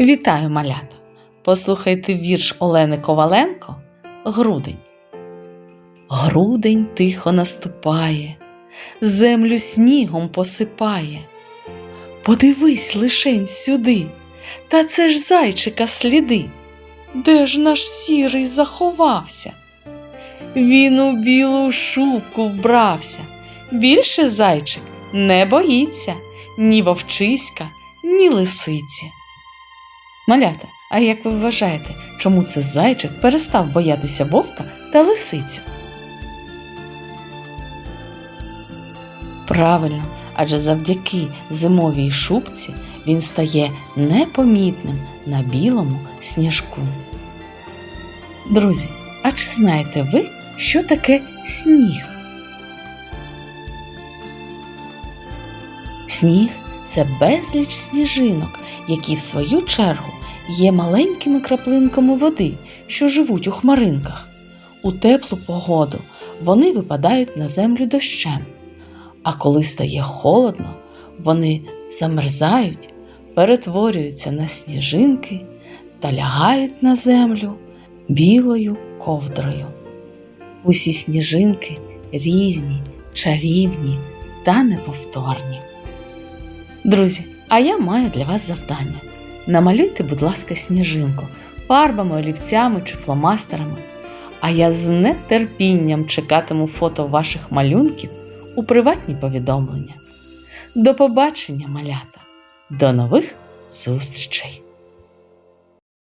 Вітаю, малята! Послухайте вірш Олени Коваленко Грудень. Грудень тихо наступає, землю снігом посипає. Подивись лишень сюди, та це ж зайчика сліди. Де ж наш сірий заховався? Він у білу шубку вбрався. Більше зайчик не боїться ні вовчиська, ні лисиці. Малята, а як ви вважаєте, чому це зайчик перестав боятися вовка та лисицю? Правильно, адже завдяки зимовій шубці він стає непомітним на білому сніжку. Друзі, а чи знаєте ви, що таке сніг? Сніг це безліч сніжинок, які в свою чергу є маленькими краплинками води, що живуть у хмаринках. У теплу погоду вони випадають на землю дощем, а коли стає холодно, вони замерзають, перетворюються на сніжинки та лягають на землю білою ковдрою. Усі сніжинки різні, чарівні та неповторні. Друзі, а я маю для вас завдання. Намалюйте, будь ласка, сніжинку фарбами, олівцями чи фломастерами. А я з нетерпінням чекатиму фото ваших малюнків у приватні повідомлення. До побачення, малята! До нових зустрічей!